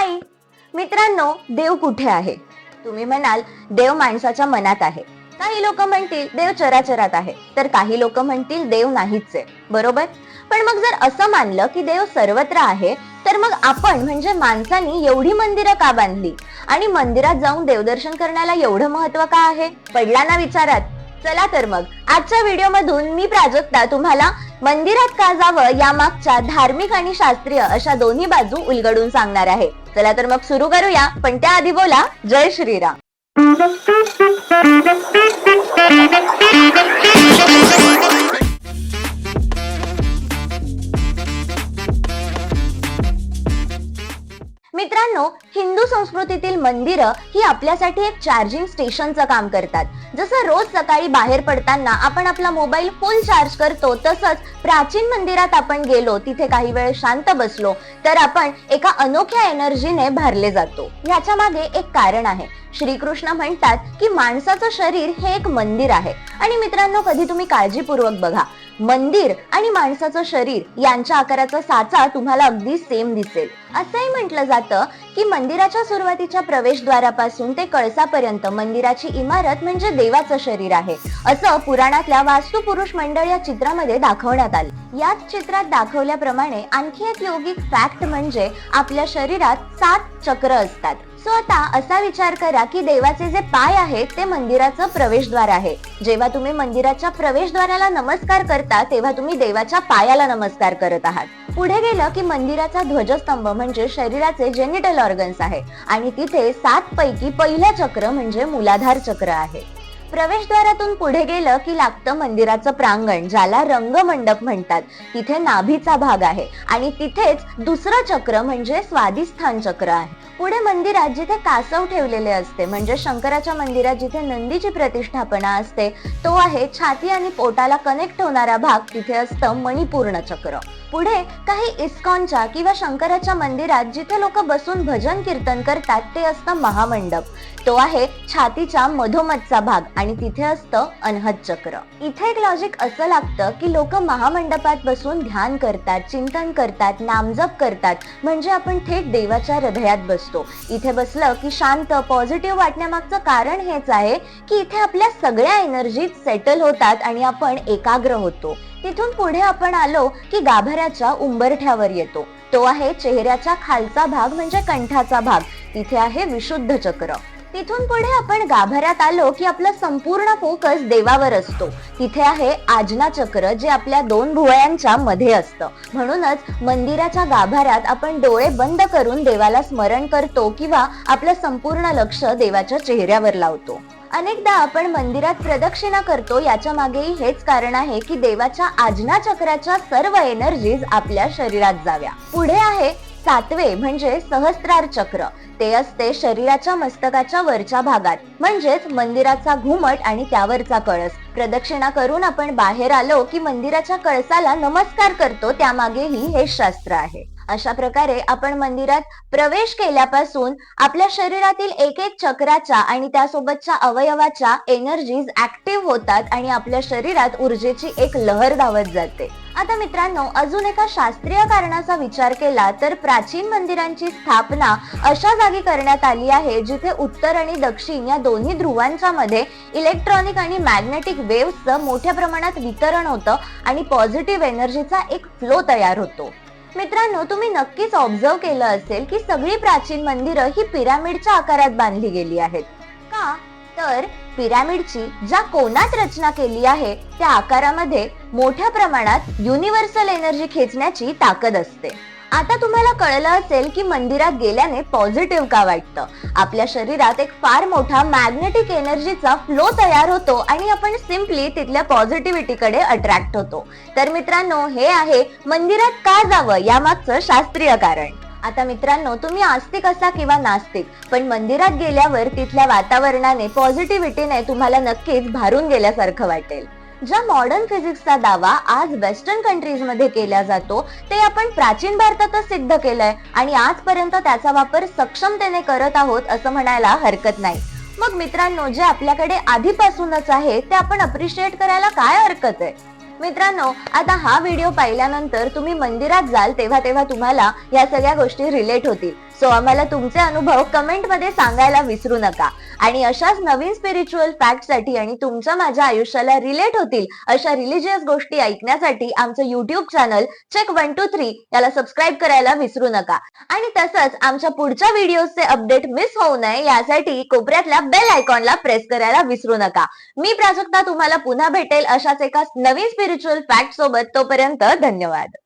हाय मित्रांनो देव कुठे आहे? तुम्ही म्हणाल देव माणसाच्या मनात आहे. काही लोक म्हणतील देव चराचरात आहे. तर काही लोक म्हणतील देव नाहीच आहे. बरोबर? पण मग जर असं मानलं की देव सर्वत्र आहे तर मग आपण म्हणजे माणसानी एवढी मंदिरं का बांधली? आणि मंदिरात जाऊन देवदर्शन करण्याला एवढं महत्त्व का आहे? पडला ना विचारात? चला तर मग. आजच्या व्हिडिओ मधून मी प्राजक्ता तुम्हाला मंदिरात का जावं या मागच्या धार्मिक आणि शास्त्रीय अशा दोन्ही बाजू उलगडून सांगणार आहे. चला तर मग सुरू करूया पण त्याआधी बोला जय श्रीराम. मित्रांनो हिंदू संस्कृतीतील मंदिरं ही आपल्यासाठी एक चार्जिंग स्टेशनचं काम करतात. जसं रोज सकाळी बाहेर पडताना आपण आपला मोबाईल फुल चार्ज करतो तसंच प्राचीन मंदिरात आपण गेलो तिथे काही वेळ शांत बसलो तर आपण एका अनोख्या एनर्जीने भरले जातो. याच्या मागे एक कारण आहे. श्रीकृष्ण म्हणतात की माणसाचं शरीर हे एक मंदिर आहे. आणि मित्रांनो कधी तुम्ही काळजीपूर्वक बघा मंदिर आणि माणसाचं शरीर यांच्या आकाराचा साचा तुम्हाला अगदी सेम दिसेल. असंही म्हटलं जातं की मंदिराच्या सुरुवातीच्या प्रवेशद्वारापासून ते कळसापर्यंत मंदिराची इमारत म्हणजे देवाचं शरीर आहे. असं पुराणातल्या वास्तुपुरुष मंडळ या चित्रामध्ये दाखवण्यात आलं. याच चित्रात दाखवल्याप्रमाणे आणखी एक योगिक फॅक्ट म्हणजे आपल्या शरीरात सात चक्र असतात. सो आता असा विचार करा की देवाचे जे पाय आहेत ते मंदिराचं प्रवेशद्वार आहे. जेव्हा तुम्ही मंदिराच्या प्रवेशद्वाराला नमस्कार करता तेव्हा तुम्ही देवाच्या पायाला नमस्कार करत आहात. पुढे गेलं की मंदिराचा ध्वजस्तंभ म्हणजे शरीराचे जेनिटल ऑर्गन्स आहे आणि तिथे सात पैकी पहिलं चक्र म्हणजे मूलाधार चक्र आहे. प्रवेशद्वारातून पुढे गेलं की लागतं मंदिराचं प्रांगण ज्याला रंगमंडप म्हणतात. तिथे नाभीचा भाग आहे आणि तिथेच दुसरं चक्र म्हणजे स्वादिस्थान चक्र आहे. पुढे मंदिरात जिथे कासव ठेवलेले असते म्हणजे शंकराच्या मंदिरात जिथे नंदीची प्रतिष्ठापना असते तो आहे छाती आणि पोटाला कनेक्ट होणारा भाग तिथे असतं मणिपूर्ण चक्र. पुढे काही इस्कॉनच्या किंवा शंकराच्या मंदिरात जिथे लोक बसून भजन कीर्तन करतात ते असतं महामंडप. तो आहे छातीच्या मधोमधचा भाग आणि तिथे असतं अनहद चक्र. इथे एक लॉजिक असं लागतं की लोक महामंडपात बसून ध्यान करतात चिंतन करतात नामजप करतात. म्हणजे आपण थेट देवाच्या हृदयात बसतो. इथे बसलं की शांत पॉझिटिव्ह वाटण्यामागचं कारण हेच आहे की इथे आपल्या सगळ्या एनर्जीज सेटल होतात आणि आपण एकाग्र होतो. तिथून पुढे आपण आलो की गाभाऱ्याच्या उंबरठ्यावर येतो. तो आहे चेहऱ्याचा खालचा भाग म्हणजे कंठाचा भाग. तिथे आहे विशुद्ध चक्र. तिथून पुढे आपण गाभाऱ्यात आलो की आपला संपूर्ण फोकस देवावर असतो. तिथे आहे आजना चक्र जे आपल्या दोन भुवयांच्या मध्ये असतं. म्हणूनच मंदिराच्या गाभाऱ्यात आपण डोळे बंद करून देवाला स्मरण करतो किंवा आपलं संपूर्ण लक्ष देवाच्या चेहऱ्यावर लावतो. अनेकदा आपण मंदिरात प्रदक्षिणा करतो याच्या मागेही हेच कारण आहे की देवाच्या आजना चक्राच्या सर्व एनर्जीज आपल्या शरीरात जाव्या. पुढे आहे सातवे म्हणजे सहस्त्रार चक्र. ते असते शरीराच्या मस्तकाच्या वरच्या भागात. म्हणजेच मंदिराचा घुमट आणि त्यावरचा कळस. प्रदक्षिणा करून आपण बाहेर आलो की मंदिराच्या कळसाला नमस्कार करतो त्यामागेही हे शास्त्र आहे. अशा प्रकारे आपण मंदिरात प्रवेश केल्यापासून आपल्या शरीरातील एक एक चक्राच्या आणि त्यासोबतच्या अवयवाच्या एनर्जीज ऍक्टिव्ह होतात आणि आपल्या शरीरात ऊर्जेची एक लहर धावत जाते. आता मित्रांनो अजून एका शास्त्रीय कारणाचा विचार केला तर प्राचीन मंदिरांची स्थापना अशा जागी करण्यात आली आहे जिथे उत्तर आणि दक्षिण या दोन्ही ध्रुवांच्या मध्ये इलेक्ट्रॉनिक आणि मॅग्नेटिक वेव्हचं मोठ्या प्रमाणात वितरण होतं आणि पॉझिटिव्ह एनर्जीचा एक फ्लो तयार होतो. मित्रांनो तुम्ही नक्कीच ऑब्झर्व केलं असेल की सगळी प्राचीन मंदिरं ही पिरामिडच्या आकारात बांधली गेली आहेत. का? तर पिरामिडची ज्या कोणात रचना केली आहे त्या आकारामध्ये मोठ्या प्रमाणात युनिव्हर्सल एनर्जी खेचण्याची ताकद असते. आता तुम्हाला कळलं असेल की मंदिरात गेल्याने पॉझिटिव्ह का वाटतं? आपल्या शरीरात एक फार मोठा मॅग्नेटिक एनर्जीचा फ्लो तयार होतो आणि आपण सिम्पली तिथल्या पॉझिटिव्हिटीकडे अट्रॅक्ट होतो. तर मित्रांनो हे आहे मंदिरात का जावं यामागचं शास्त्रीय कारण. आता मित्रांनो तुम्ही आस्तिक असा किंवा नास्तिक पण मंदिरात गेल्यावर तिथल्या वातावरणाने पॉझिटिव्हिटीने तुम्हाला नक्कीच भारून गेल्यासारखं वाटेल. ज्या मॉडर्न फिजिक्सचा दावा आज वेस्टर्न कंट्रीजमध्ये केला जातो ते आपण प्राचीन भारतातच सिद्ध केलंय आणि आजपर्यंत त्याचा वापर सक्षमतेने करत आहोत असं म्हणायला हरकत नाही. मग मित्रांनो जे आपल्याकडे आधीपासूनच आहे ते आपण अप्रिशिएट करायला काय हरकत आहे? मित्रांनो आता हा व्हिडिओ पाहिल्यानंतर तुम्ही मंदिरात जाल तेव्हा तेव्हा तुम्हाला या सगळ्या गोष्टी रिलेट होतील. सो आम्हाला तुमचे अनुभव कमेंटमध्ये सांगायला विसरू नका. आणि अशाच नवीन स्पिरिच्युअल फॅक्टसाठी आणि तुमच्या माझ्या आयुष्याला रिलेट होतील अशा रिलिजियस गोष्टी ऐकण्यासाठी आमचं YouTube channel check one two three याला सबस्क्राईब करायला विसरू नका. आणि तसंच आमच्या पुढच्या व्हिडिओचे अपडेट मिस होऊ नये यासाठी कोपऱ्यातल्या बेल आयकॉनला प्रेस करायला विसरू नका. मी प्राजक्ता तुम्हाला पुन्हा भेटेल अशाच एका नवीन स्पिरिच्युअल फॅक्ट सोबत तोपर्यंत धन्यवाद.